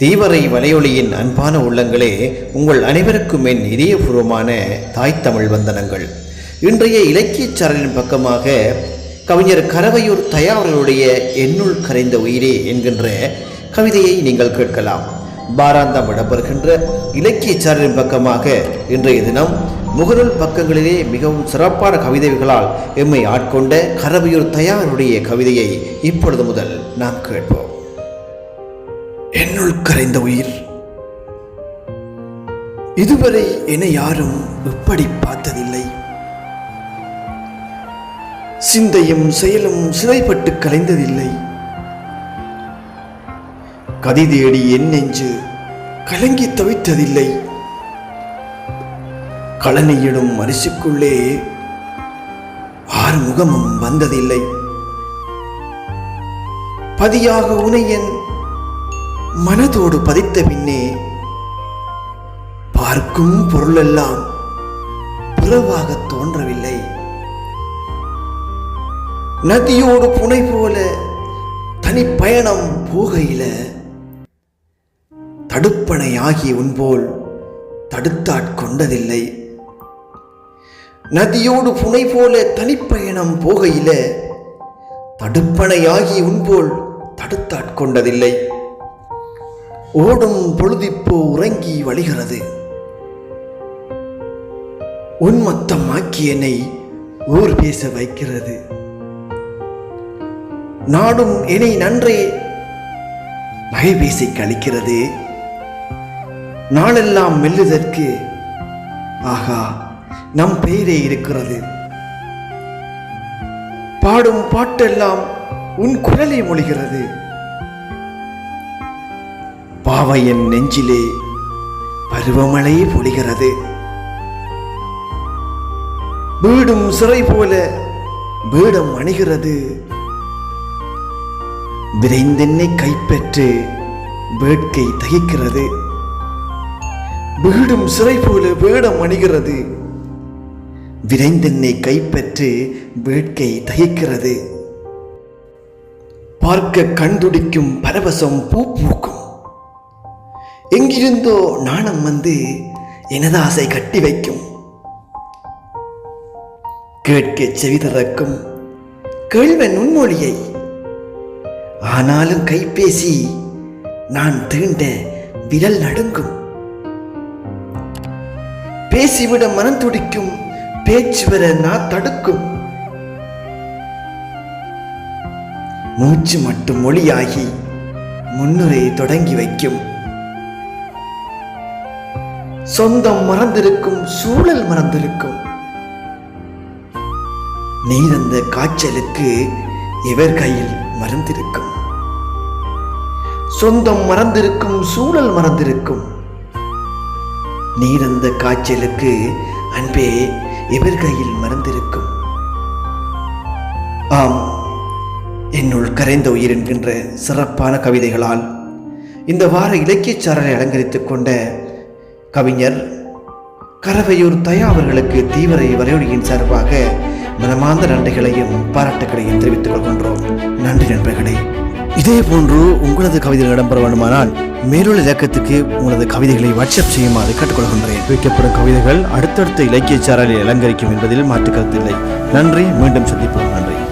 தீவரை வலையொலியின் அன்பான உள்ளங்களே உங்கள் அனைவருக்கும் என் இதயபூர்வமான தாய் தமிழ் வந்தனங்கள். இன்றைய இலக்கியச் சாரலின் பக்கமாக கவிஞர் கரவையூர் தயா என்னுள் கரைந்த உயிரே என்கின்ற கவிதையை நீங்கள் கேட்கலாம். பாராந்தம் இடம்பெறுகின்ற இலக்கியச் சாரலின் பக்கமாக இன்றைய தினம் முகநூல் பக்கங்களிலே மிகவும் சிறப்பான கவிதைகளால் எம்மை ஆட்கொண்ட கரவையூர் தயாருடைய கவிதையை இப்பொழுது முதல் நாம் கேட்போம். என்னுள் கரைந்த உயிர். இதுவரை என யாரும் இப்படி பார்த்ததில்லை. சிந்தையும் செயலும் சிறைப்பட்டு கலைந்ததில்லை. கதி தேடி என் நெஞ்சு கலங்கி தவித்ததில்லை. களனியிடும் அரிசிக்குள்ளே ஆறுமுகமும் வந்ததில்லை. பதியாக உனையன் மனதோடு பதித்த பின்னே பார்க்கும் பொருளெல்லாம் புறவாக தோன்றவில்லை. நதியோடு புனை போல தனி பயணம் போகையில தடுப்பணையாகி உன்போல் தடுத்தாட்கொண்டதில்லை நதியோடு புனை போல தனிப்பயணம் போகையில தடுப்பணையாகி உன்போல் தடுத்தாட்கொண்டதில்லை ஓடும் பொழுதிப்போ உறங்கி வழிகிறது. உன்மத்தம் ஆக்கியனை ஊர் பேச வைக்கிறது. நாடும் என்னை நன்றே நகை பேசி கழிக்கிறது. நாளெல்லாம் மெல்லுதற்கு ஆகா நம் பெயரே இருக்கிறது. பாடும் பாட்டெல்லாம் உன் குரலை மொழிகிறது. பாவையன் நெஞ்சிலே பருவமழை பொழிகிறது. வீடும் சிறை போல வீடம் அணிகிறது. விரைந்தென்னை கைப்பற்று வேட்கை தகிக்கிறது. வீடும் சிறை போல வேடம் அணிகிறது. விரைந்தென்னை கைப்பற்று வேட்கை தகிக்கிறது. பார்க்க கண்துடிக்கும் பரவசம் பூ பூக்கும். எங்கிருந்தோ நாணம் வந்து எனது ஆசை கட்டி வைக்கும். கேட்க செவி திறக்கும் கேள்வன் நுண்மொழியை ஆனாலும் கைபேசி நான் தீண்ட விரல் நடுங்கும். பேசிவிட மனம் துடிக்கும் பேச்சு வர நான் தடுக்கும். மூச்சு மட்டும் மொழியாகி முன்னுரை தொடங்கி வைக்கும். சொந்தம் மறந்திருக்கும் சூழல் மறந்திருக்கும். நீ தந்த காய்ச்சலுக்கு இவர் கையில் மறந்திருக்கும் சொந்தம் மறந்திருக்கும் சூழல் மறந்திருக்கும். நீ தந்த காய்ச்சலுக்கு அன்பே இவர் கையில் மறந்திருக்கும் ஆம் என்னுள் கரைந்த உயிர் என்கின்ற சிறப்பான கவிதைகளால் இந்த வார இலக்கியச்சாரரை அலங்கரித்துக் கொண்ட கவிஞர் கரவையூர் தயா அவர்களுக்கு தீவிர வரையொலியின் சார்பாக மனமார்ந்த நன்றிகளையும் பாராட்டுகளையும் தெரிவித்துக் கொள்கின்றோம். நன்றி நண்பர்களே. இதே போன்று உங்களது கவிதைகள் இடம்பெற வேண்டுமானால் மேலுள்ள இலக்கத்துக்கு உங்களது கவிதைகளை வாட்ஸ்அப் செய்யுமாறு கேட்டுக்கொள்கின்றேன் வைக்கப்படும் கவிதைகள் அடுத்தடுத்த இலக்கிய சாரலை அலங்கரிக்கும் என்பதில் மாற்று கருத்தில்லை நன்றி. மீண்டும் சந்திப்போம். நன்றி.